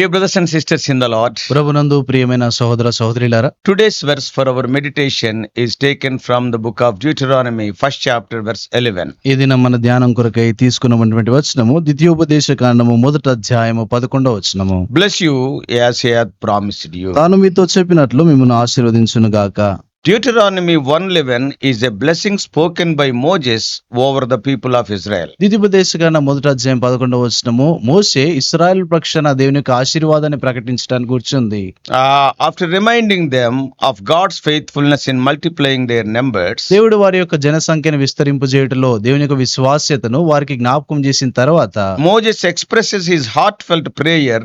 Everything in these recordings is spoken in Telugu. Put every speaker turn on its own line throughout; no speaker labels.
Dear brothers and sisters in the Lord
ప్రభు ప్రియమైన సోదర
సోదరిలారా today's verse for our meditation is taken from the book of Deuteronomy first chapter verse
eleven ఇది మన ధ్యానం కొరకై తీసుకున్నటువంటి వచ్చినము ద్వితీయోపదేశ కాండము మొదట అధ్యాయము పదకొండవ
వచ్చినము bless you as here promised you
తాను మీతో చెప్పినట్లు మిమ్మల్ని ఆశీర్వదించును గాక
Deuteronomy 111 is a blessing spoken by Moses over the people of Israel.
ద్వితీయోపదేశ కాండ మొదటి అధ్యాయం పదకొండవ వచనము మోసే ఇస్రాయల్ పక్షాన దేవుని యొక్క ఆశీర్వాదాన్ని ప్రకటించడానికి కూర్చుంది
Uh, after reminding them of God's faithfulness in multiplying their numbers,
దేవుడు వారి యొక్క జనసంఖ్యను విస్తరింపజేయటలో దేవుని యొక్క విశ్వాస్యతను వారికి జ్ఞాపకం చేసిన తర్వాత
Moses expresses his heartfelt prayer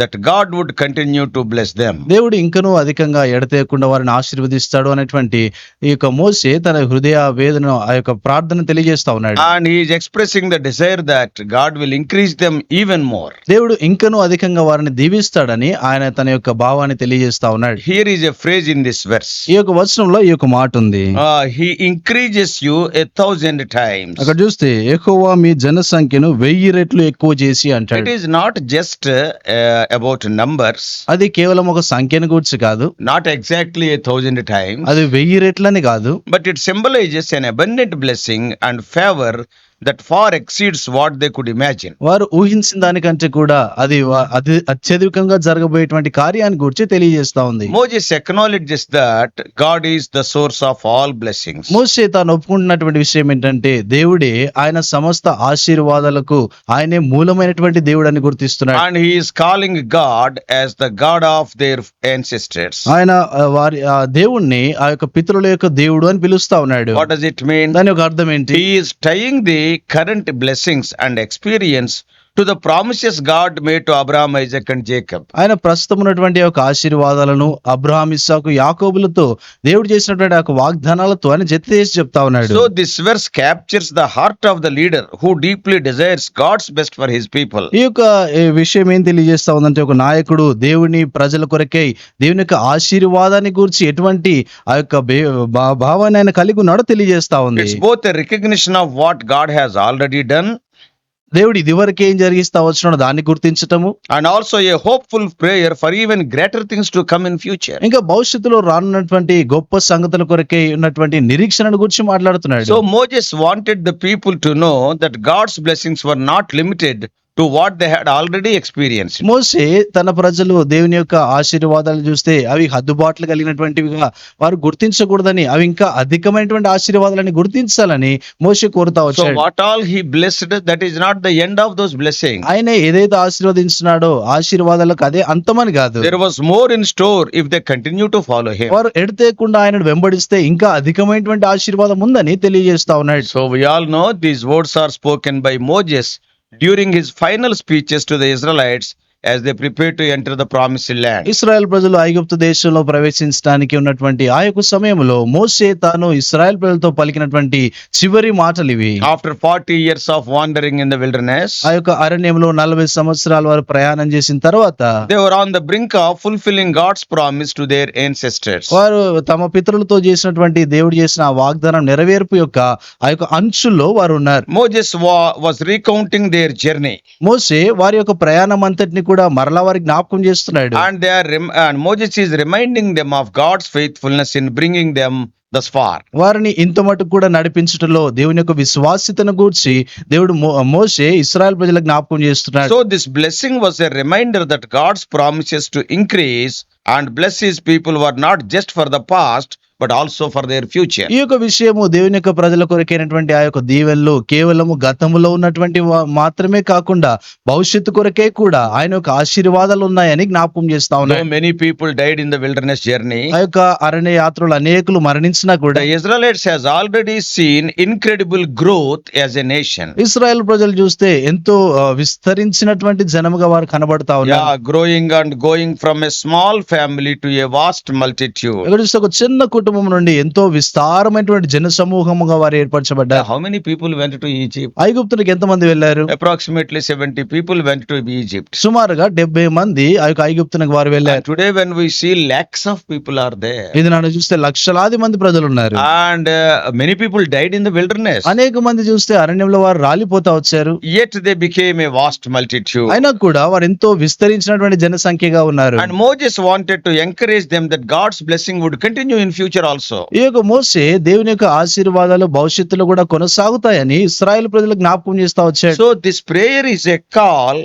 that God would continue to bless them.
దేవుడు ఇంకనూ అధికంగా ఎడతేయకుండా వారిని ఆశీర్వదిస్తాడు అనేటువంటి ఈ యొక్క మోసే తన హృదయ వేదన ఆ యొక్క ప్రార్థన తెలియజేస్తా ఉన్నాడు
And he is expressing the desire that God will increase them even more.
దేవుడు ఇంకనూ అధికంగా వారిని దీవిస్తాడని ఆయన తన యొక్క భావాన్ని తెలియజేస్తా ఉన్నాడు
Here is a phrase in this verse.
ఈ యొక్క వచనంలో ఈ యొక్క మాట ఉంది
he increases you a thousand times.
అక్కడ చూస్తే ఎక్కువ మీ జనసంఖ్యను వెయ్యి రెట్లు ఎక్కువ చేసి
It
అంటాడు
is not just uh, about numbers
అది కేవలం ఒక సంఖ్యను గురించి కాదు.
నాట్ ఎగ్జాక్ట్లీ థౌజండ్ టైమ్
అది వెయ్యి రెట్లని కాదు.
But it symbolises and favour that far exceeds what they could imagine.
వారు ఊహించిన దానికంటే కూడా అది అది అత్యధికంగా జరగబోయేటువంటి కార్యాన్ని గురించి తెలియజేస్తా ఉంది
Moses acknowledges that God is the source of all blessings.
మోసే తాను ఒప్పుకుంటున్నటువంటి విషయం ఏంటంటే దేవుడే ఆయన సమస్త ఆశీర్వాదాలకు ఆయనే మూలమైనటువంటి దేవుడు అని గుర్తిస్తున్నాడు
And he is calling God as the God of their ancestors.
ఆయన వారి ఆ దేవుణ్ణి ఆ యొక్క పితరుల యొక్క దేవుడు అని పిలుస్తా ఉన్నాడు
What does it mean?
దాని యొక్క అర్థం ఏంటి
He is tying current blessings and experience to the promises God made to Abraham Isaac and Jacob
ఆయన ప్రస్తుతం ఉన్నటువంటి యొక్క ఆశీర్వాదాలను అబ్రహాం ఇస్సాకు యాకోబులతో దేవుడు చేసినటువంటి యొక్క వాగ్దానాలతో ఆయన జత చేసి చెప్తా ఉన్నాడు.
So this verse captures the heart of the leader who deeply desires God's best for his people
ఈ యొక్క విషయం ఏం తెలియజేస్తా ఉందంటే ఒక నాయకుడు దేవుని ప్రజల కొరకై దేవుని యొక్క ఆశీర్వాదాన్ని గురించి ఎటువంటి ఆ యొక్క భావాన్ని ఆయన కలిగి ఉన్నాడో తెలియజేస్తా ఉంది.
Both recognition of what God has already done
దేవుడు ఏం జరిగిస్తా వచ్చినాడు దాన్ని గుర్తించటము.
And also a hopeful prayer for even greater things to come in future
ఇంకా భవిష్యత్తులో రానున్నటువంటి గొప్ప సంగతుల కొరకే ఉన్నటువంటి నిరీక్షణ గురించి మాట్లాడుతున్నాడు.
So Moses wanted the people to know that God's blessings were not limited to what they had already experience
మోసే తన ప్రజలు దేవుని యొక్క ఆశీర్వాదాలు చూస్తే అవి హద్దుబాట్లు కలిగినటువంటివిగా వారు గుర్తించకూడదని అవి ఇంకా అధికమైనటువంటి ఆశీర్వాదాలని గుర్తించాలని మోసే కోరుతా వచ్చాడు.
What all he blessed that is not the end of those blessing
ఆయన ఏదైతే ఆశీర్వదించినాడో ఆశీర్వాదాలకు అదే అంతమని కాదు.
There was more in store if they continue to follow him
వారు ఎడతేయకుండా ఆయనను వెంబడిస్తే ఇంకా అధికమైనటువంటి ఆశీర్వాదం ఉందని తెలియజేస్తా ఉన్నాడు.
So we all know these words are spoken by Moses during his final speeches to the Israelites as they prepare to enter the promised land.
Israel ప్రజలు ఐగుప్తు దేశంలో ప్రవేశించడానికి ఉన్నటువంటి ఆ యొక్క సమయంలో మోసే తాను ఇస్రాయెల్ ప్రజలతో పలికినటువంటి చివరి మాటలు ఇవి
After 40 years of wandering in the wilderness,
ఆ యొక్క అరణ్యంలో నలభై సంవత్సరాల వారు ప్రయాణం చేసిన తర్వాత
were on the brink of fulfilling God's promise to their ancestors.
వారు తమ పితరులతో చేసినటువంటి దేవుడు చేసిన ఆ వాగ్దానం నెరవేర్పు యొక్క ఆ యొక్క అంచుల్లో వారు ఉన్నారు
Moses wa- was recounting their journey,
మోసే వారి యొక్క ప్రయాణం అంతటిని కూడా మరలా వారికి జ్ఞాపకం చేస్తున్నాడు.
And they are Moses is reminding them of God's faithfulness in bringing them
వారిని ఇంత మటుకు కూడా నడిపించడంలో దేవుని యొక్క విశ్వాసితను గూర్చి దేవుడు మోసే ఇస్రాయల్ ప్రజల జ్ఞాపకం చేస్తున్నాడు.
So this blessing was a reminder that God's promises to increase and bless his people were not just for the past but also for their future.
ఈ యొక్క విషయము దేవుని యొక్క ప్రజల కొరకైనటువంటి ఆ యొక్క దీవెనలు కేవలము గతంలో ఉన్నటువంటి మాత్రమే కాకుండా భవిష్యత్తు కొరకే కూడా ఆయన యొక్క ఆశీర్వాదాలు ఉన్నాయని జ్ఞాపకం చేస్తా ఉన్నాయి
many people died in the wilderness journey,
ఆ యొక్క అరణ్య యాత్రలు అనేకులు మరణించినా కూడా
Israelites has already seen incredible growth as a nation.
Israel ప్రజలు చూస్తే ఎంతో విస్తరించినటువంటి జనముగా వారు కనబడతా ఉన్నారు
going from a small family to a vast multitude.
ఇక్కడ చూస్తే ఒక చిన్న కుటుంబం కుటుంబం నుండి ఎంతో విస్తారమైనటువంటి జన సమూహముగా వారు ఏర్పరచబడ్డారు.
How many people went to Egypt
ఐగుప్తునికి ఎంత మంది వెళ్ళారు
approximately seventy people went to Egypt
సుమారుగా డెబ్బై మంది ఆ యొక్క ఐగుప్తునికి వారు వెళ్ళారు.
Today when we see lakhs of people are they
ఇది నన్ను చూస్తే లక్షలాది మంది ప్రజలు ఉన్నారు
and many people died in the wilderness
అనేక మంది చూస్తే అరణ్యంలో వారు రాలిపోతా వచ్చారు.
Yet they became a vast multitude
అయినా కూడా వారు ఎంతో విస్తరించినటువంటి జనసంఖ్యగా ఉన్నారు.
And Moses wanted to encourage them that God's blessing would continue in future future also
ఈ యొక్క మోసే దేవుని యొక్క ఆశీర్వాదాలు భవిష్యత్తులో కూడా కొనసాగుతాయని ఇస్రాయల్ ప్రజలకు జ్ఞాపకం చేస్తా వచ్చాడు
so this prayer is a call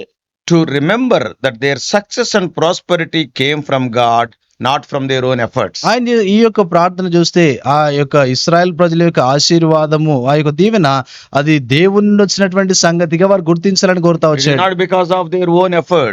to remember that their success and prosperity came from God not from their own efforts
ఆయన ఈ యొక్క ప్రార్థన చూస్తే ఆ యొక్క ఇస్రాయల్ ప్రజల యొక్క ఆశీర్వాదము ఆ యొక్క దీవెన అది దేవుణ్ణి వచ్చినటువంటి సంగతిగా వారు గుర్తించాలని కోరుతా
వచ్చారు.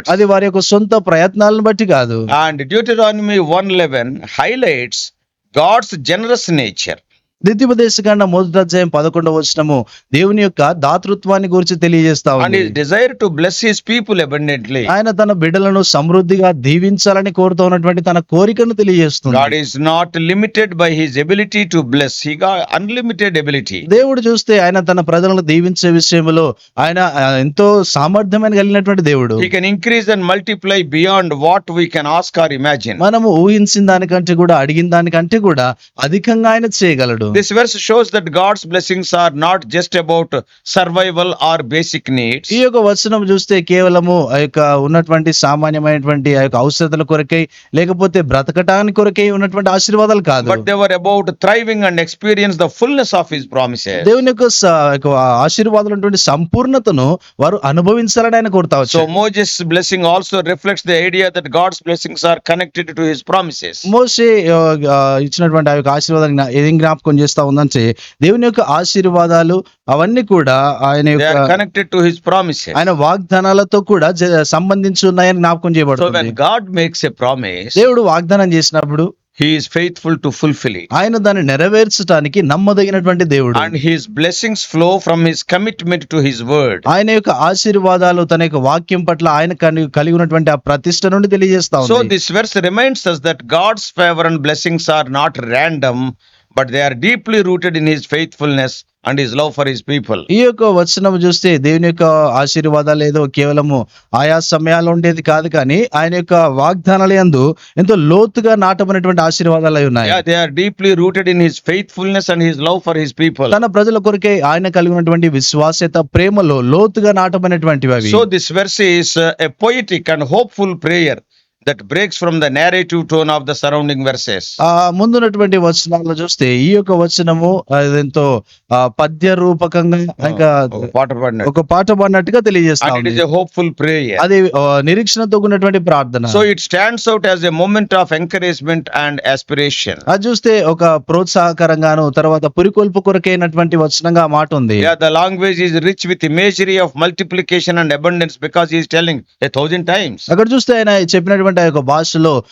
అది వారి యొక్క సొంత ప్రయత్నాలను బట్టి కాదు.
And Deuteronomy one eleven highlights God's generous nature.
ద్వితీయోపదేశకాండ మొదటి అధ్యాయం పదకొండవ వచనము దేవుని యొక్క దాతృత్వాన్ని గురించి తెలియజేస్తా ఉంది
desire to bless his people abundantly.
ఆయన తన బిడ్డలను సమృద్ధిగా దీవించాలని కోరుతూ ఉన్నటువంటి తన కోరికను తెలియజేస్తుంది
not limited by his ability to bless. He got unlimited ability.
దేవుడు చూస్తే ఆయన తన ప్రజలను దీవించే విషయంలో ఆయన ఎంతో సామర్థ్యమైన కలిగినటువంటి దేవుడు
He can increase and multiply beyond what we can ask or imagine.
మనము ఊహించిన దానికంటే కూడా అడిగిన దానికంటే కూడా అధికంగా ఆయన చేయగలడు
this verse shows that God's blessings are not just about survival or basic needs
ఈ యొక్క వచనం చూస్తే కేవలము ఆ యొక్క ఉన్నటువంటి సామాన్యమైనటువంటి ఆ యొక్క అవసరతల కొరకై లేకపోతే బ్రతకటానికి కొరకై ఉన్నటువంటి ఆశీర్వాదాలు కాదు.
But they're about thriving and experience the fullness of his promise
దేవుని యొక్క ఆశీర్వాదాలు సంపూర్ణతను వారు అనుభవించాలని ఆయన కోరుతా so
Moses blessing also reflects the idea that God's blessings are connected to his promises
మోసే ఇచ్చినటువంటి ఆ యొక్క ఆశీర్వాదాన్ని ఏదేం జ్ఞాపకం పనిచేస్తా ఉందంటే దేవుని యొక్క ఆశీర్వాదాలు అవన్నీ కూడా ఆయన
కనెక్టెడ్ టు హిస్ ప్రామిస్
ఆయన వాగ్దానాలతో కూడా సంబంధించి ఉన్నాయని జ్ఞాపకం చేయబడుతుంది.
గాడ్ మేక్స్ ఏ ప్రామిస్
దేవుడు వాగ్దానం చేసినప్పుడు
హీఈస్ ఫెయిత్ఫుల్ టు ఫుల్ఫిల్
ఆయన దాన్ని నెరవేర్చడానికి నమ్మదగినటువంటి దేవుడు.
And his blessings flow from his commitment to his word
ఆయన యొక్క ఆశీర్వాదాలు తన యొక్క వాక్యం పట్ల ఆయన కలిగి ఉన్నటువంటి ఆ ప్రతిష్ట నుండి తెలియజేస్తా
so this verse reminds that God's favour and blessings are not random but they are deeply rooted in his faithfulness and his love for his people
ఈ యొక్క వచనం చూస్తే దేవుని యొక్క ఆశీర్వాదాలు ఏదో కేవలము ఆయా సమయాలు ఉండేది కాదు కానీ ఆయన యొక్క వాగ్దానాలు ఎందు ఎంతో లోతుగా నాటమైనటువంటి ఆశీర్వాదాలు అయి ఉన్నాయి.
They are deeply rooted in his faithfulness and his love for his people
తన ప్రజల కొరకే ఆయన కలిగినటువంటి విశ్వాసత ప్రేమలో లోతుగా
నాటమైనటువంటి so this verse is a poetic and hopeful prayer that breaks from the narrative tone of the surrounding
verses ముందున్నటువంటి వచనాలు చూస్తే ఈ యొక్క వచనము ఎంతో పద్య రూపకంగా ఇంకా
పాట పాడిన
ఒక పాట పాడినట్టుగా తెలియజేస్తా
హోప్ఫుల్ ప్రే
అది నిరీక్షణతో ఉన్నటువంటి ప్రార్థన.
So it stands out as a moment of encouragement and aspiration
అది చూస్తే ఒక ప్రోత్సాహకరంగాను తర్వాత పురికొల్పు కొరకైనటువంటి వచనంగా మాట ఉంది.
The language is rich with imagery of multiplication and abundance because is telling a thousand times
అక్కడ చూస్తే ఆయన చెప్పినటువంటి ఆ యొక్క భాషలో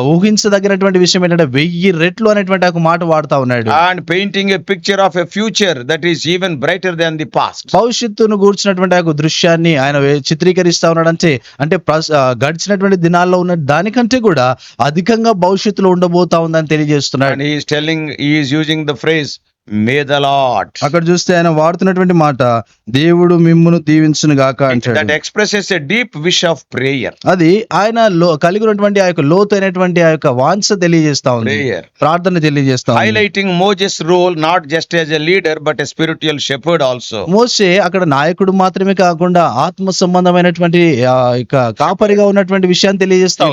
ఊహించదగినటువంటి విషయం ఏంటంటే వెయ్యి రెట్లు అనేటువంటి ఒక మాట వాడుతా ఉన్నాడు
And painting a picture of a future that is even brighter than the past.
భవిష్యత్తును గూర్చినటువంటి ఆ దృశ్యాన్ని ఆయన చిత్రీకరిస్తా ఉన్నాడంటే అంటే ఆ, గడిచినటువంటి దినాల్లో ఉన్న దానికంటే కూడా అధికంగా భవిష్యత్తులో ఉండబోతా ఉందని తెలియజేస్తున్నాడు
And he is telling, he is the Lord.
అక్కడ చూస్తే ఆయన వాడుతున్నటువంటి మాట దేవుడు మిమ్మును దీవించును గాక అంటాడు
expresses a deep wish of prayer.
అది ఆయన కలిగి ఉన్నటువంటి ఆ యొక్క లోతైనటువంటి ఆ యొక్క వాంఛ తెలియజేస్తా ఉంది. ప్రార్థన తెలియజేస్తా
Highlighting Moses' role not just as a leader but a spiritual shepherd also.
మోసే అక్కడ నాయకుడు మాత్రమే కాకుండా ఆత్మ సంబంధమైనటువంటి కాపరిగా ఉన్నటువంటి విషయాన్ని తెలియజేస్తా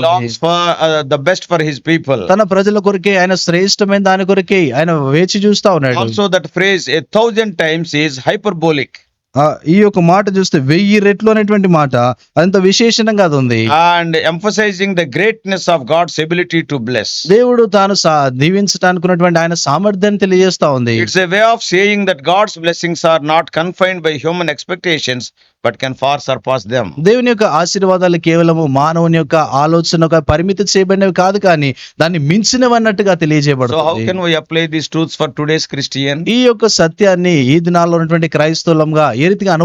the best for his people.
తన ప్రజల కొరకే ఆయన శ్రేష్టమైన దాని కొరకే ఆయన వేచి చూస్తా ఉన్నాడు
also that phrase a thousand times is
hyperbolic ఈ యొక్క మాట చూస్తే వెయ్యి రెట్లు అనేటువంటి మాట అంత విశేషణం కాదు ఉంది.
And emphasising the greatness of God's ability to bless
దేవుడు తాను దీవించడానికి ఉన్నటువంటి ఆయన సామర్థ్యం తెలియజేస్తా ఉంది.
It's a way of saying that God's blessings are not confined by human expectations but can far surpass them.
దేవుని యొక్క ఆశీర్వాదాలు కేవలము మానవుని యొక్క ఆలోచన పరిమితి చేయబడినవి కాదు కానీ దాన్ని మించినవి అన్నట్టుగా
So how
తెలియజేయబడుతుంది
can we apply these truths for today's Christian?
ఈ యొక్క సత్యాన్ని ఈ దినాల్లో ఉన్నటువంటి క్రైస్తవులంగా ఏ రీతిగా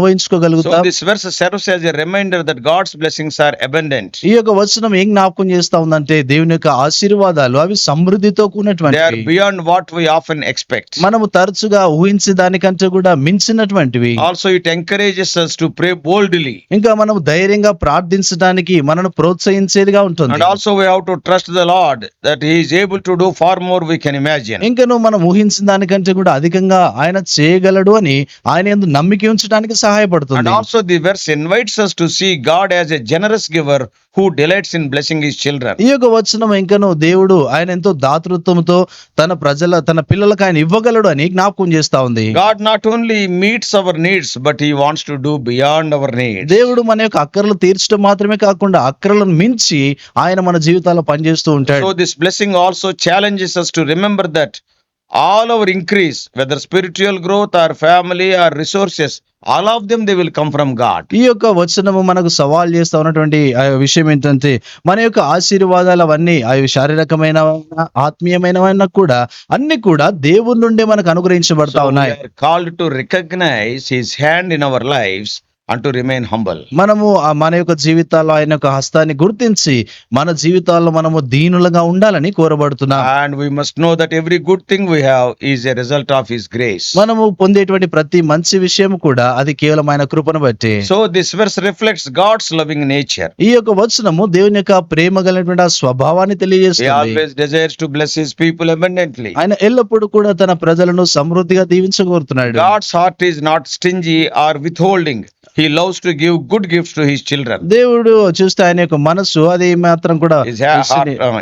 this verse serves as a reminder that God's blessings are abundant.
ఈ యొక్క వచనం ఏం జ్ఞాపకం చేస్తా ఉందంటే దేవుని యొక్క ఆశీర్వాదాలు అవి సమృద్ధితో
They are
కూడినటువంటివి
beyond what we often expect.
మనము తరచుగా ఊహించే దానికంటే కూడా మించినటువంటివి
it encourages us to pray boldly.
ఇంకా మనం ధైర్యంగా ప్రార్థించడానికి మనను ప్రోత్సహించేదిగా ఉంటుంది
And also, we have to trust the Lord that He is able to do far more we can imagine.
ఇంకను మనం ఊహించిన దానికంటే కూడా అధికంగా ఆయన చేయగలడు అని ఆయన ఎందు నమ్మిక ఉంచడానికి
And
సహాయపడుతుంది
also, the verse invites us to see God as a generous giver who delights in blessing his children
ఈ యొక్క వచనం ఇంకనో దేవుడు ఆయన ఎంతో దాతృత్వంతో తన ప్రజల తన పిల్లలకు ఆయన ఇవ్వగలడు అని జ్ఞాపకం చేస్తా ఉంది.
God not only meets our needs but he wants to do beyond our need
దేవుడు మన యొక్క అక్కర్లు తీర్చడం మాత్రమే కాకుండా అక్కర్లను మించి ఆయన మన జీవితాల్లో పనిచేస్తూ ఉంటాడు.
So this blessing also challenges us to remember that all our increase whether spiritual growth or family or resources all of them they will come from God
ఈ యొక్క వచనము మనకు సవాల్ చేస్తూ ఉన్నటువంటి విషయం ఏంటంటే మన యొక్క ఆశీర్వాదాలవన్నీ అవి శారీరకమైన ఆత్మీయమైనవన్న కూడా అన్ని కూడా దేవుని నుండి మనకు అనుగ్రహించబడతా ఉన్నాయి.
Call to recognise his hand in our life అంటూ రిమైన్ హంబల్
మనము మన యొక్క జీవితాల్లో ఆయన యొక్క హస్తాన్ని గుర్తించి మన జీవితాల్లో మనము దీనులుగా ఉండాలని కోరబడుతున్నా.
And we must every good thing we have is a result of his grace
మనము పొందేటువంటి ప్రతి మంచి విషయం కూడా అది కేవలం ఆయన కృపను బట్టి.
So this verse reflects God's loving nature
ఈ యొక్క వచనము దేవుని యొక్క ప్రేమ కలిగినటువంటి స్వభావాన్ని తెలియజేస్తుంది.
He bless his people abundantly
ఆయన ఎల్లప్పుడూ కూడా తన ప్రజలను సమృద్ధిగా దీవించగోరుతున్నాడు.
God's heart is not stingy or withholding he loves to give good gifts to his children
దేవుడు చూస్తే ఆయన యొక్క మనస్సు అది మాత్రం కూడా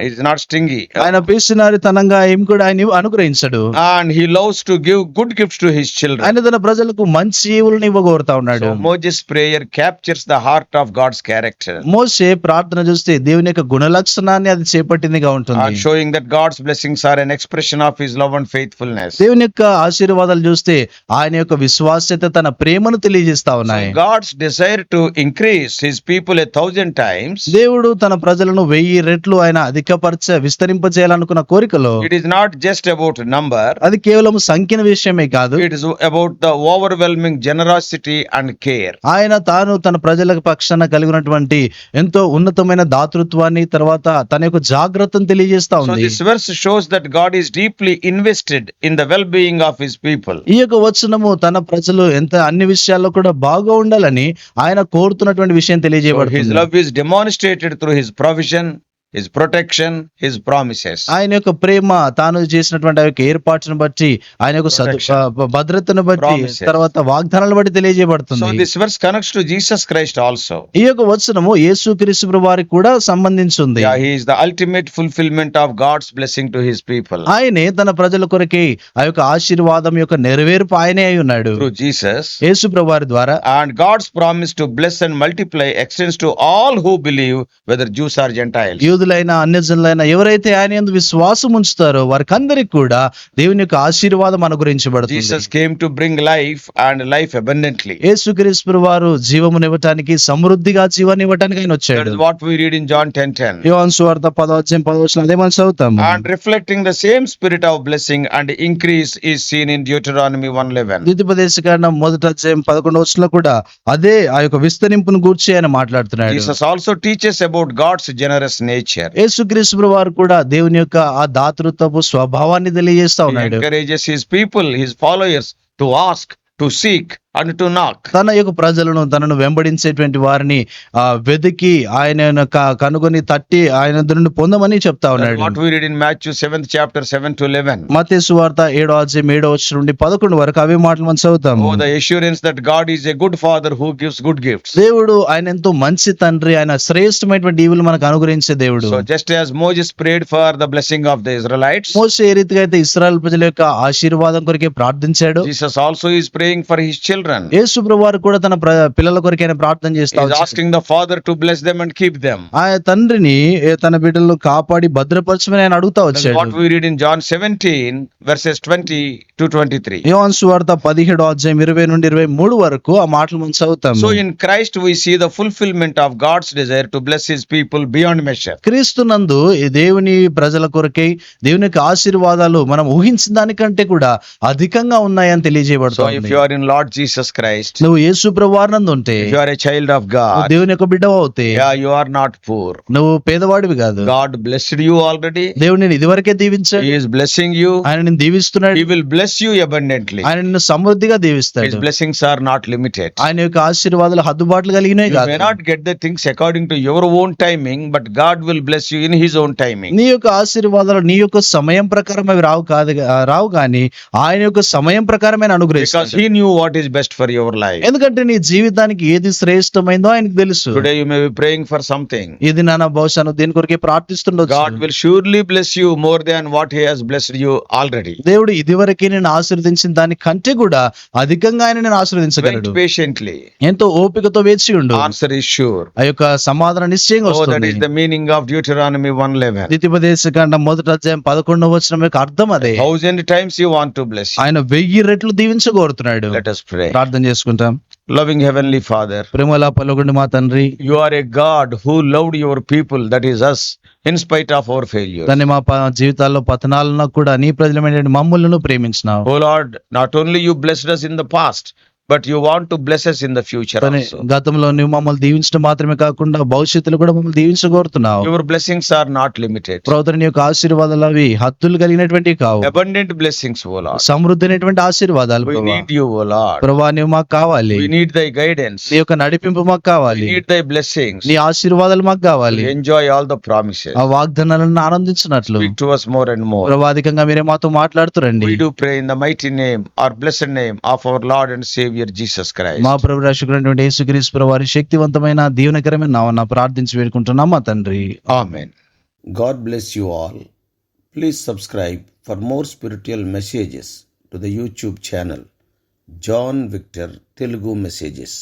ఇస్ నాట్ స్టింగి
ఆయన పిలుస్తున్నారు తనంగా ఏం కూడా ఆయన అనుగ్రహించాడు.
And he loves to give good gifts to his children
ఆయన తన ప్రజలకు మంచి జీవులను ఇవ్వగోరుతా ఉన్నాడు.
Moses prayer captures the heart of God's character
మోసే ప్రార్థన చూస్తే దేవుని యొక్క గుణ లక్షణాన్ని అది చేపట్టిందిగా ఉంటుంది.
Showing that God's blessings are an expression of his love and faithfulness
దేవుని యొక్క ఆశీర్వాదాలు చూస్తే ఆయన యొక్క విశ్వాస్యత తన ప్రేమను తెలియజేస్తా ఉన్నాయి.
God's desire to increase his people a thousand times
దేవుడు తన ప్రజలను వెయ్యి రెట్లు ఆయన అధికపరచ విస్తరింప చేయాలనుకున్న కోరికలో
it is not just about number
అది కేవలం సంఖ్యన విషయమే కాదు.
It is about the overwhelming generosity and care
ఆయన తాను తన ప్రజలకు పక్షాన కలిగినటువంటి ఎంతో ఉన్నతమైన దాతృత్వాన్ని తర్వాత తన యొక్క జాగ్రత్తను తెలియజేస్తా ఉంది.
This shows that God is deeply invested in the well being of his people
ఈ యొక్క వచనము తన ప్రజలు ఎంత అన్ని విషయాల్లో కూడా బాగా ఉండే ఉండాలని ఆయన కోరుతున్నటువంటి విషయం
So His
తెలియజేయబడుతుంది
love is demonstrated through His his protection his promises
ఆయన యొక్క ప్రేమ తాను చేసినటువంటి ఏర్పాట్లను బట్టి ఆయన యొక్క భద్రతను బట్టి తర్వాత వాగ్దానాలను బట్టి తెలియజేయబడుతుంది.
This verse connect to Jesus Christ also
ఈ యొక్క వచనము యేసు క్రీస్తు వారికి కూడా
సంబంధించి ఉంది ultimate fulfilment of God's blessing to his people
ఆయనే తన ప్రజల కొరకే ఆ యొక్క ఆశీర్వాదం యొక్క నెరవేర్పు ఆయనే అయి ఉన్నాడు.
జీసస్
యేసు వారి ద్వారా.
And God's promise to bless and multiply extends to all who believe whether Jews or gentile యూదు
యూదులైన అన్యజనులైన ఎవరైతే ఆయన యందు విశ్వాసం ఉంచుతారో వారికందరికి కూడా దేవుని యొక్క ఆశీర్వాదం అనుగ్రహించబడుతుంది
Jesus came to bring life and life abundantly.
యేసుక్రీస్తు వారు జీవమునివ్వటానికి సమృద్ధిగా జీవాన్ని ఇవ్వటానికి ఆయన
That
వచ్చాడు
is what we read in John 10:10.
యోహాను సువార్త పదవచ్యం పదవచనం అదే మనం చదువుతాము
And reflecting the same spirit of blessing and increase is seen in Deuteronomy 1:11.
ద్వితీయోపదేశ కాండం మొదట అధ్యాయం పదకొండు వచ్చిన కూడా అదే ఆ యొక్క విస్తరింపును గూర్చి ఆయన మాట్లాడుతున్నాడు
Jesus also teaches about God's generous వచ్చారు
యేసుక్రీస్తు వారు కూడా దేవుని యొక్క ఆ దాతృత్వపు స్వభావాన్ని తెలియజేస్తా ఉన్నాడు.
Encourages his people his followers to ask to seek
తన యొక్క ప్రజలను తనను వెంబడించేటువంటి వారిని వెతికి ఆయన కనుగొని తట్టి ఆయన దృండి పొందమని చెప్తా ఉన్నాడు.
చాప్టర్ సెవెన్ టు లెవెన్
మతే సువార్త ఏడో అధ్యాయం ఏడో వచ్చిన నుండి పదకొండు వరకు అవి మాటలు మనం
చదువుతాం the assurance that God is a good father who gives good gift
దేవుడు ఆయన ఎంతో మంచి తండ్రి ఆయన శ్రేష్టమైనటువంటి ఈవులు మనకు అనుగ్రహించే దేవుడు.
Just as Moses prayed for the blessing of the Israelites
మోసే ఏ రీతిగా అయితే ఇస్రాయల్ ప్రజల యొక్క ఆశీర్వాదం కొరికే ప్రార్థించాడు.
Jesus also is praying for his chil children.
యేసు వారు కూడా తన పిల్లల కొరకు ఆయన ప్రార్థన చేస్తా
asking the father to bless them and keep them.
ఆ తండ్రిని తన బిడ్డలను కాపాడి భద్రపరచమని ఆయన అడుగుతా వచ్చాడు
we read in John 17, verses 20 to 23.
యోహాను సువార్త పదిహేడు అధ్యాయం ఇరవై నుండి ఇరవై మూడు వరకు ఆ మాటలు మనం చదువుతాము
So in Christ we see the fulfillment of God's desire to bless his people beyond measure.
క్రీస్తునందు ఈ దేవుని ప్రజల కొరకై దేవుని యొక్క ఆశీర్వాదాలు మనం ఊహించిన దానికంటే కూడా అధికంగా ఉన్నాయని
So if
తెలియజేయబడుతుంది
you are in Lord Jesus Christ
నువ్వు యేసు ప్రభువార్నందు ఉంటే
you are a child
of
God
దేవుని యొక్క బిడ్డ అవుతే
యు ఆర్ నాట్ పూర్
నువ్వు పేదవాడివి కాదు.
గాడ్ బ్లెస్డ్ యూ ఆల్రెడీ
దేవుని నేను ఇదివరకే దీవించాడు
హి బ్లెస్సింగ్ యు
ఆయన నిన్ను దీవిస్తున్నాడు.
He will bless you abundantly
ఆయన నిన్ను సమృద్ధిగా దీవిస్తాడు.
His blessings are not limited
ఆయన యొక్క ఆశీర్వాదాలు హద్దుబాట్లు కలిగినవి కాదు.
You not get the things according to your own timing but God will bless you in his own timing
నీ యొక్క ఆశీర్వాదాలు నీ యొక్క సమయం ప్రకారం అవి రావు కాదు రావు కానీ ఆయన యొక్క సమయం ప్రకారమే అనుగ్రహిస్తాడు.
Because
he
knew what is best best for your life
ఎందుకంటే నీ జీవితానికి ఏది శ్రేష్టమైందో ఆయనకు తెలుసు.
Today you may praying for something
ఇది నా బహుశా దీని కొరకే ప్రార్థిస్తుండొచ్చు.
God will surely bless you more than what he has blessed you already
దేవుడు ఇదివరకే నిన్ను ఆశీర్వదించిన దానికంటే కూడా అధికంగా ఆయన నేను ఆశీర్వదించగలడు.
పేషెంట్లీ
ఎంతో ఓపికతో వేచి ఉండు.
ఆన్సర్ ఇస్ ష్యూర్
ఆ యొక్క సమాధానం నిశ్చయంగా
మీనింగ్ ఆఫ్ డ్యూటరానమీ 111
ద్వితీయపదేశ కాండం మొదట అధ్యాయం 11 వచనం యొక్క అర్థం అదే.
Thousand times you want to bless
ఆయన వెయ్యి రెట్లు దీవించగోరుతున్నాడు.
లెట్ అస్
ప్రార్థన చేసుకుంటాం.
లవింగ్ హెవెన్లీ ఫాదర్
ప్రేమలా పలుగుండి మా తండ్రి
you are a God who loved your people that is us in spite of our failure
తన మా జీవితాల్లో పతనాలను కూడా నీ ప్రజల మమ్మల్ని ప్రేమించినావు.
O Lord not only you blessed us in the past but you want to bless us in the future
కానీ
also.
గతంలో నువ్వు మమ్మల్ని దీవించడం మాత్రమే కాకుండా భవిష్యత్తులో కూడా మమ్మల్ని దీవించగోరుతున్నావు
Your blessings are not limited.
ప్రభుత్వ నీ యొక్క ఆశీర్వాదాలు అవి హద్దులు కలిగినటువంటివి కావు
Abundant blessings, O Lord.
సమృద్ధి అయినటువంటి ఆశీర్వాదాలు
We
ప్రభా.
need you, O Lord.
ప్రభా నువ్వు మాకు కావాలి
We need thy guidance.
నీ యొక్క నడిపింపు మాకు
We
కావాలి
need thy blessings.
నీ ఆశీర్వాదాలు మాకు కావాలి
We enjoy all the promises.
ఆ వాగ్దానాలను ఆనందించినట్లు
Speak to us more and more.
ప్రభా అధికంగా మీరే మాతో మాట్లాడుతురండి
We do pray in the mighty name, our blessed name of our Lord and saviour Jesus Christ
మా ప్రభు రాశుకున్నటువంటి యేసుక్రీస్ ప్రభు వారి శక్తివంతమైన దీవనకరమైన నామన్న ప్రార్థించి వేడుకుంటున్నాం. మా తండ్రి.
Amen
God bless you all please subscribe for more spiritual messages to the YouTube channel John Victor Telugu messages